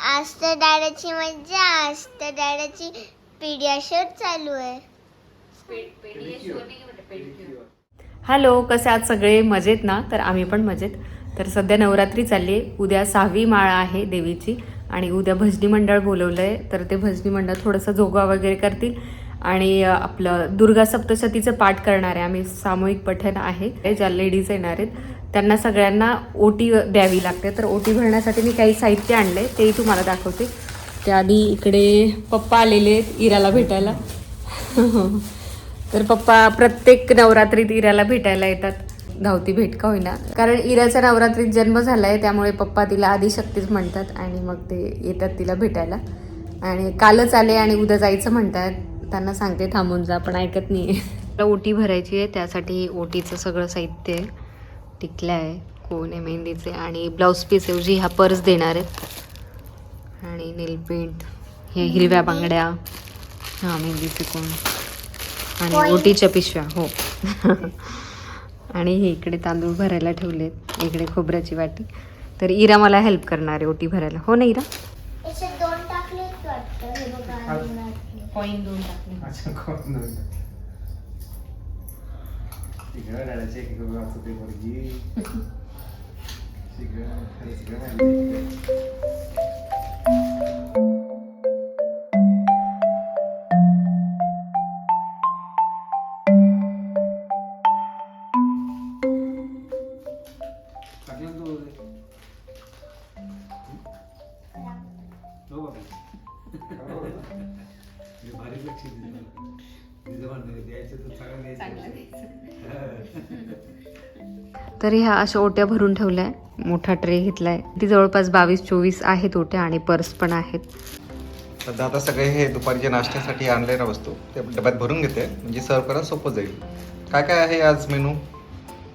आज तर दादाची मज्जा आज तर दादाची पीडियाशोर चालू आहे हॅलो कसे आहात सगळे? मजेत ना? तर आम्ही पण मजेत. तर सध्या नवरात्री चालली आहे. उद्या सहावी माळ आहे देवीची आणि उद्या भजनी मंडळ बोलवलं आहे तर ते भजनी मंडळ थोडंसं जोगा वगैरे करतील. आणि आपलं दुर्गा सप्तशतीचं पाठ करणारे आम्ही सामूहिक पठण आहे. ज्या लेडीज येणार आहेत त्यांना सगळ्यांना ओटी द्यावी लागते. तर ओटी भरण्यासाठी मी काही साहित्य आणलं आहे तेही तुम्हाला दाखवते. त्याआधी इकडे पप्पा आलेले आहेत इराला भेटायला. तर पप्पा प्रत्येक नवरात्रीत इराला भेटायला येतात. धावती भेट का होईना. कारण इराच्या नवरात्रीत जन्म झाला आहे त्यामुळे पप्पा तिला आदिशक्तीच म्हणतात आणि मग ते येतात तिला भेटायला. आणि कालच आले आणि उद्या जायचं म्हणतात. त्यांना सांगते थांबून जा पण ऐकत नाही ओटी भरायची आहे त्यासाठी ओटीचं सगळं साहित्य आहे. टिकल्या आहे कोण आहे मेहंदीचे? आणि ब्लाऊज पीस ऐवजी ह्या पर्स देणार आहेत. आणि नेलपेंट हे हिरव्या बांगड्या. हां मेहंदीचे कोण? आणि. ओटीच्या पिशव्या हो. आणि हे इकडे तांदूळ भरायला ठेवलेत. इकडे खोबऱ्याची वाटी. तर इरा मला हेल्प करणार आहे ओटी भरायला. हो ना इरा याचे दोन टाकलेच वाटतं हे बघा आणि घातले. कॉईन दोन टाकले अच्छा कोण नाही. शिकलं डाळ्याचे एक एक वाचते पोरगी. तर ह्या अशा ओट्या भरून ठेवल्या. आहे मोठा ट्रे घेतलाय. ती जवळपास बावीस चोवीस आहेत ओट्या आणि पर्स पण आहेत. सध्या आता सगळे हे दुपारच्या नाश्त्यासाठी आणले ना वस्तू ते डब्यात भरून घेते. म्हणजे सर्व करायला सोपं जाईल. काय काय आहे आज मेनू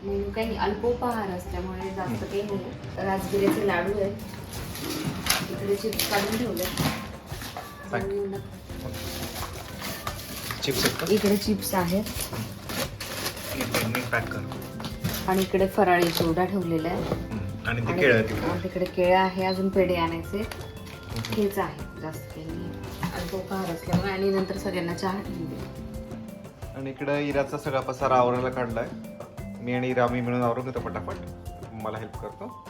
मेनू काही अल्पोपहार असल्यामुळे जास्त काही नाही. राजगिऱ्याचे लाडू आहेत. इकडे चिप्स काढून ठेवले. चिप्स इकडे चिप्स आहेत. पॅक कर. आणि इकडे फराळी चिवडा ठेवलेला आहे. आणि ते आणि- केळं आणि तिकडे तिकडे केळं आहे अजून पेढे आणायचे. हेच आहे जास्त काही नाही. अल्पोपहार असल्यामुळे आणि नंतर सगळ्यांना चहा आणि इकडे इराचा सगळा पसारा आवरायला काढलाय. मी आणि इरा मी मिळून आवरून घेतो पटापट. मला हेल्प करतो.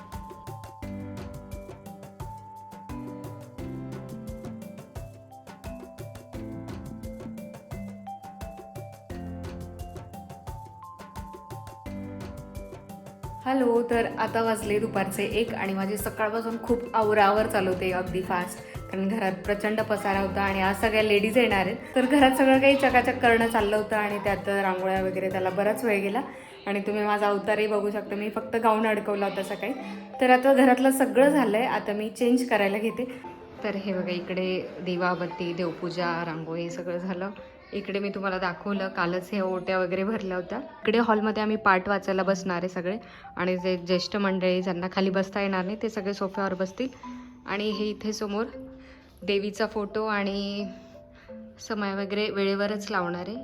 हॅलो तर आता वाजले दुपारचे एक आणि माझी सकाळपासून खूप आवरावर चालवते अगदी फास्ट कारण घरात प्रचंड पसारा होता आणि आज सगळ्या लेडीज येणार आहेत. तर घरात सगळं काही चकाचक करणं चाललं होतं आणि त्यात रांगोळ्या वगैरे त्याला बराच वेळ गेला. आणि तुम्ही माझा अवतारही बघू शकता. मी फक्त गाऊन अडकवला होता सकाळी. तर आता घरातलं सगळं झालं आहे आता मी चेंज करायला घेते. तर हे बघा इकडे देवाबत्ती देवपूजा रांगोळी हे सगळं झालं. इकडे मी तुम्हाला दाखवलं कालच हे ओट्या वगैरे भरल्या होत्या. इकडे हॉलमध्ये आम्ही पाठ वाचायला बसणार आहे सगळे. आणि जे ज्येष्ठ मंडळी ज्यांना खाली बसता येणार नाही ते सगळे सोफ्यावर बसतील. आणि हे इथे समोर देवीचा फोटो आणि समय वगैरे वेळेवरच लावणार आहे.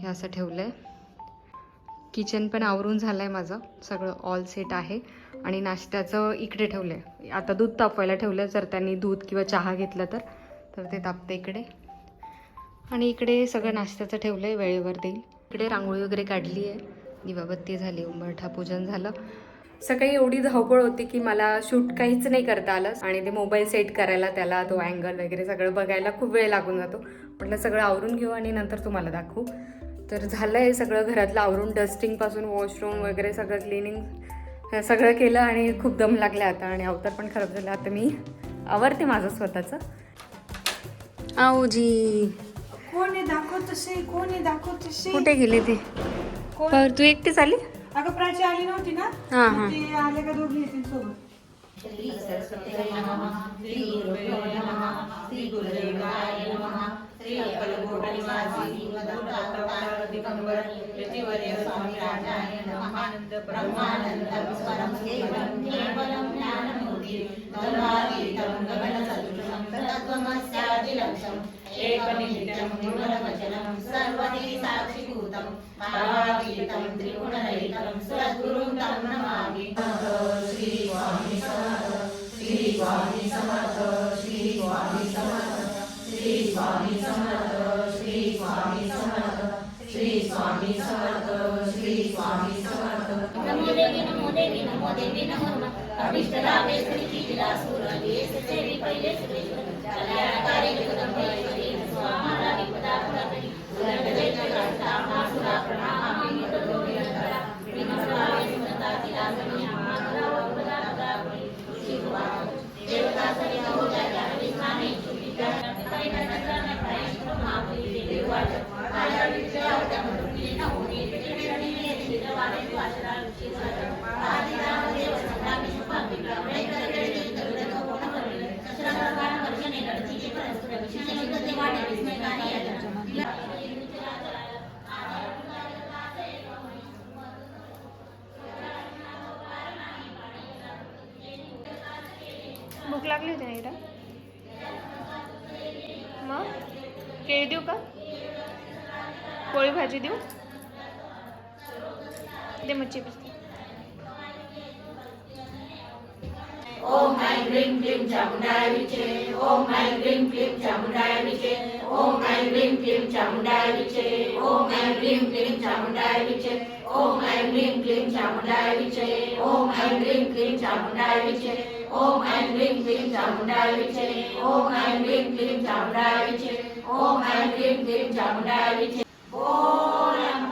हे असं ठेवलं आहे किचन पण आवरून झालं आहे माझं. सगळं ऑल सेट आहे. आणि नाश्त्याचं इकडे ठेवलं आहे आता दूध तापवायला ठेवलं जर त्यांनी दूध किंवा चहा घेतलं तर तर ते तापतं इकडे. आणि इकडे सगळं नाश्त्याचं ठेवलं आहे वेळेवर देईल. इकडे रांगोळी वगैरे काढली आहे. दिवाबत्ती झाली उंबरठा पूजन झालं. सकाळी एवढी धावपळ होती की मला शूट काहीच नाही करता आलं. आणि ते मोबाईल सेट करायला त्याला तो अँगल वगैरे सगळं बघायला खूप वेळ लागून जातो. म्हटलं सगळं आवरून घेऊ आणि नंतर तुम्हाला दाखवू. तर झालं आहे सगळं घरातलं आवरून डस्टिंगपासून वॉशरूम वगैरे सगळं क्लिनिंग सगळं केलं आणि खूप दम लागला आता. आणि अवतार पण खराब झाला. आता मी आवरते माझं स्वतःचं. आऊजी कोण आहे दाखव तसे कोण आहे दाखव तसे कुठे गेले ते कोण? पर तू एकटीच आली अगं प्राची आली नव्हती ना हा हा ते आले का दोघी येतील सोबत तत्त्वमस्यादिलक्ष्यम् एकनित्यं निर्मलवचनं सर्वदी साक्षिभूतं भावातीतं त्रिगुणरहितं सद्गुरुं तं नमामि। श्री स्वामी समर्थ श्री स्वामी समर्थ श्री स्वामी समर्थ श्री स्वामी समर्थ श्री स्वामी समर्थ श्री स्वामी समर्थ श्री स्वामी समर्थ। नमो देवी नमो देवी नमो देवी नमो नमः। अभिष्टलाभे स्त्रीची तिला सुरली सेवी पहिले सुरेश्वर Yeah. लागली होती ना इरा मग? केळी देऊ का? पोळी भाजी देऊ? दे मग चिप्स ओम ऐं ह्रीं क्लीं चामुण्डाय विचे ओम ऐं ह्रीं क्लीं चामुण्डाय विचे ओम ऐं ह्रीं क्लीं चामुण्डाय विचे ओम ऐं ह्रीं क्लीं चामुण्डाय विचे ओम ऐं ह्रीं क्लीं चामुण्डाय विचे ओम ऐं ह्रीं क्लीं चामुण्डाय विचे ઓમ આઈ ગ્રીમ ગ્રીમ ચામુંડાવી છે. ઓમ આઈ ગ્રીમ ગ્રીમ ચામુંડાવી છે. ઓમ આઈ ગ્રીમ ગ્રીમ ચામુંડાવી છે. ઓમ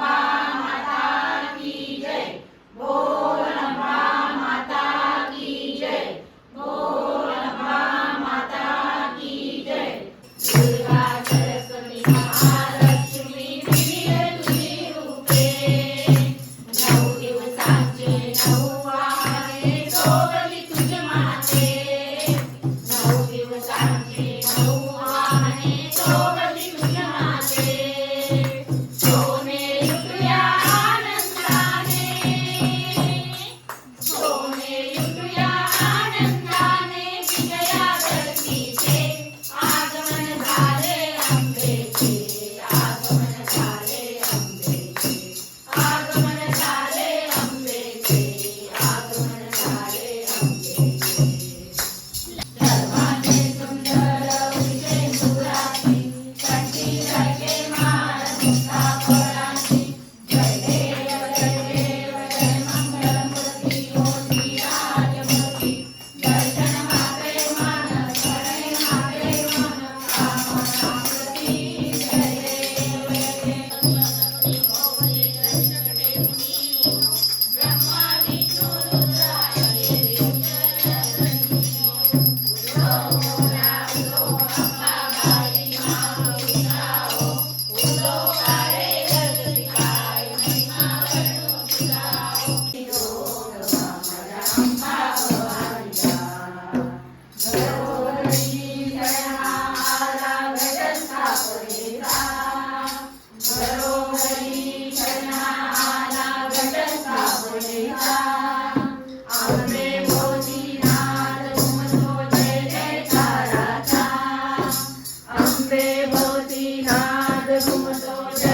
Deus como a sua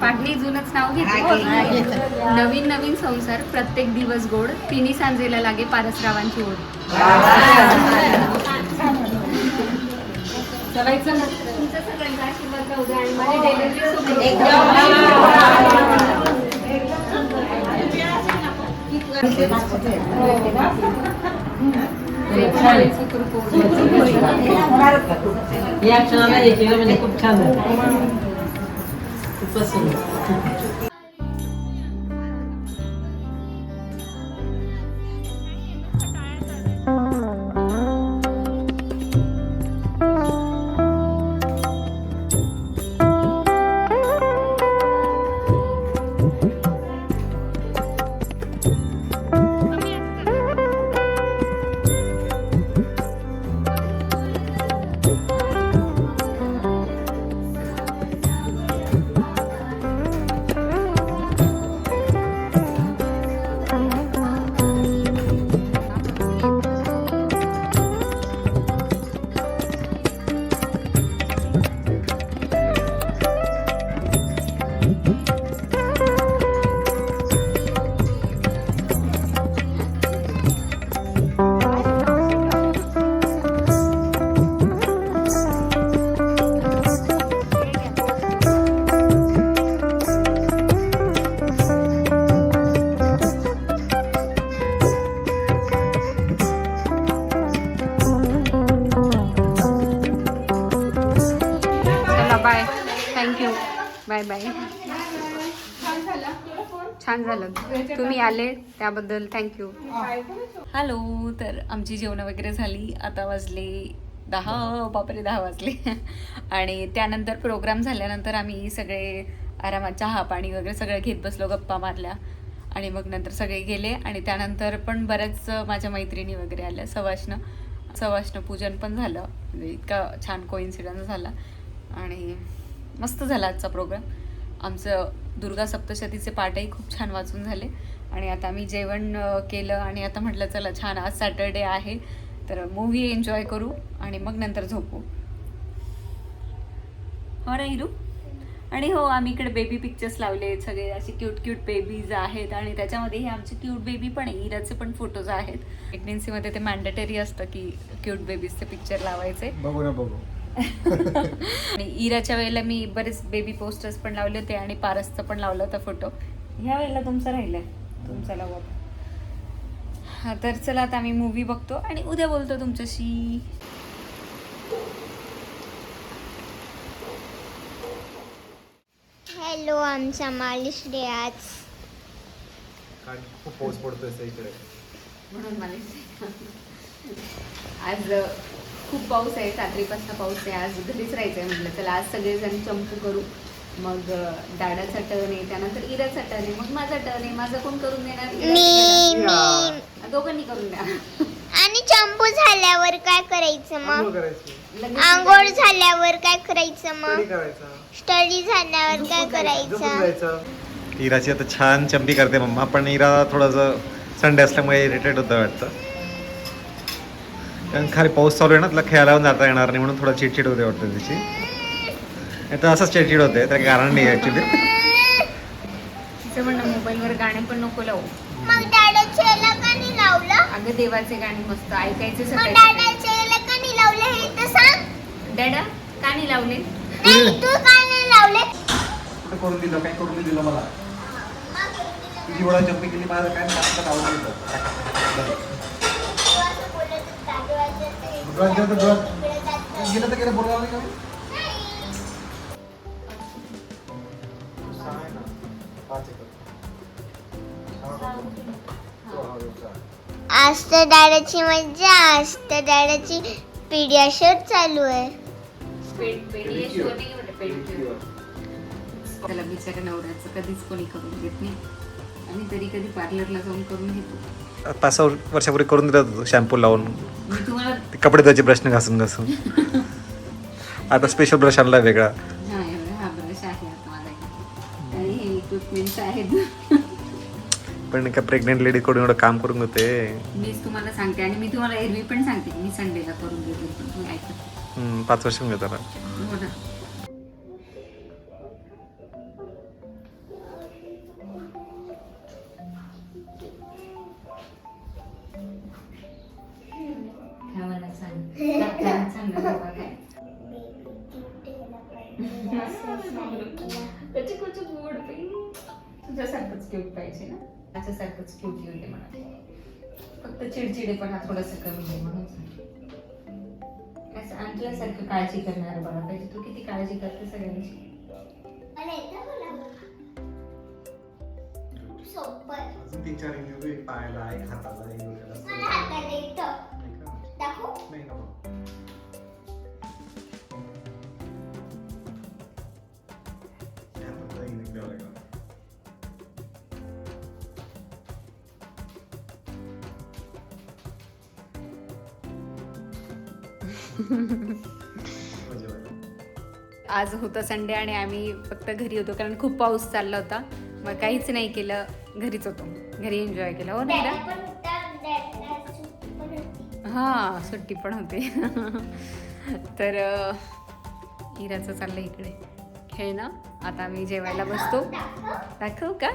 Patni जुनच नाव घेते नवीन नवीन संसार प्रत्येक दिवस गोड. तिन्ही सांजेला लागे पारसरावांची ओढ. तुमचा सगळ्यांचा आशीर्वाद राहू द्या आणि माझी डिलिव्हरी या क्षणाला हे म्हणजे खूप छान खूपच सुंदर. बाय बाय छान झालं. तुम्ही आले त्याबद्दल थँक्यू हॅलो तर आमची जेवणं वगैरे झाली. आता वाजले दहा बापरे दहा वाजले. आणि त्यानंतर प्रोग्राम झाल्यानंतर आम्ही सगळे आरामात चहा पाणी वगैरे सगळं घेत बसलो गप्पा मारल्या. आणि मग नंतर सगळे गेले. आणि त्यानंतर पण बऱ्याच माझ्या मैत्रिणी वगैरे आल्या. सवाष्ण सवाष्ण पूजन पण झालं. म्हणजे इतका छान कोइन्सिडन्स झाला. आणि मस्त झाला आजचा प्रोग्राम आमचं दुर्गा सप्तशतीचे पाठही खूप छान वाचून झाले. आणि आता आम्ही जेवण केलं आणि आता म्हटलं चला छान आज सॅटर्डे आहे. तर मूवी एन्जॉय करू आणि मग नंतर झोपू. हो ना हिरू? आणि हो आम्ही इकडे बेबी पिक्चर्स लावले सगळे. असे क्यूट क्यूट बेबीज आहेत आणि त्याच्यामध्ये हे आमचे क्यूट बेबी पण इराचे पण फोटोज आहेत. प्रेग्नेन्सीमध्ये ते मॅन्डेटरी असतं की क्यूट बेबीजचे पिक्चर लावायचे. बघू ना बघू. आणि इराच्या वेळेला मी बरेच बेबी पोस्टर्स पण लावले होते आणि पारसचा पण लावला होता फोटो ह्या वेळेला तुमचा राहिलाय? तुमचा लावू आता. हा तर चला आता आम्ही मूवी बघतो आणि उद्या बोलतो तुमच्याशी. हॅलो आमचा मालिश डे आज खूप पाऊस पडतोय इकडे म्हणून मला आज खूप पाऊस आहे रात्रीपासून पाऊस आहे आज घरीच राहायचं आहे म्हटलं चला आज सगळेजण चंपू करू. मग अ, दादाचा टर्न आहे त्यानंतर इराचा टर्न आहे मग माझा टर्न आहे माझा कोण करून देणार. दोघांनी करून द्या. आणि चंपू झाल्यावर काय करायचं मग? आंघोळ झाल्यावर काय करायचं मग? स्टडी झाल्यावर काय करायचं? इराची आता छान चंपी करते मम्मा पण इरा थोडंसं संडे असल्यामुळे इरिटेट होतं वाटतं. कारण खाली पाऊस चालू आहे ना तुला खेळायला जाता येणार नाही म्हणून थोडं चिडचिड होते वाटतं त्याची नाही तर असंच चिडचिड होते तर कारण नाही ॲक्च्युली तिचं म्हणणं मोबाईलवर गाणे पण नको लावू. मग डॅडाच्या याला का नाही लावलं? अगं देवाचे गाणे मस्त ऐकायचे मग सकाळी डॅडाच्या याला का नाही लावलं हे तर सांग. डॅडा का नाही लावले? नाही तू का नाही लावले? करून दिलं काय करून नाही दिलं मला? तुझी एवढा जंपी केली माझं काय आवडलं गेलं तर गेलं बोलावं नाही का आज तर डॅडाची मज्जा आज तर डॅडाची पीडियाशोर चालू आहे त्याला बिचाऱ्या नवऱ्याचं कधीच कोणी करून देत नाही. आणि तरी कधी पार्लरला जाऊन करून घेतो. पाच सहा वर्षापूर्वी करून दिलं होतं शॅम्पू लावून. तुम्हाला ते कपडे धुवायचे ब्रशने घासून घासून. आता स्पेशल ब्रश आणलाय वेगळा. हा एवढा हा ब्रश आहे आता माझ्याकडे आणि हे इक्विपमेंट्स आहेत. पण एका प्रेग्नेंट लेडी कडून एवढं काम करून होते मीच तुम्हाला सांगते आणि मी तुम्हाला एरवी पण सांगते. की मी संडेला करून देते. पण तुम्ही ऐकत नाही. हम्म, पाच वर्ष त्याला. हो ना. पाहिजे ना? त्याच्यासारखंच क्यूट होते मला फक्त चिडचिडेपणा थोडासा कमी आहे म्हणून. असं आणल्यासारखं काळजी करणार बाळा पाहिजे. तू किती काळजी करते सगळ्यांची. तीन चार इंटरव्ह्यू पायाला एक हाताला एक मला हाताला येतं. दाखवू? आज होतं संडे आणि आम्ही फक्त घरी होतो कारण खूप पाऊस चालला होता. मग काहीच नाही केलं घरीच होतो. घरी एन्जॉय केलं. हो ना डॅडी सुट्टी पण होती हां सुट्टी पण होते. तर हिराचं इराचं चाललं इकडे. खेळ ना? आता आम्ही जेवायला बसतो. दाखवू का?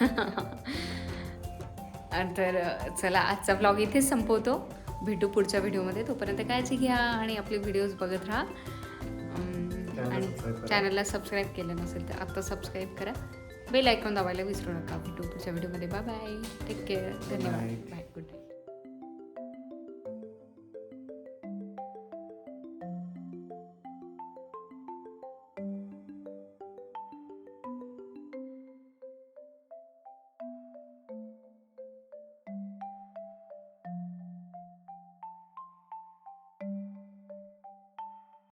तर चला आजचा ब्लॉग इथेच संपवतो. भेटू पुढच्या व्हिडिओमध्ये. तोपर्यंत काळजी घ्या आणि आपले व्हिडिओज बघत राहा. आणि. चॅनलला सबस्क्राईब केलं नसेल तर आत्ता सबस्क्राईब करा. बेल आयकॉन दाबायला विसरू नका. भेटू पुढच्या व्हिडिओमध्ये. बाय बाय टेक केअर धन्यवाद. Bye good night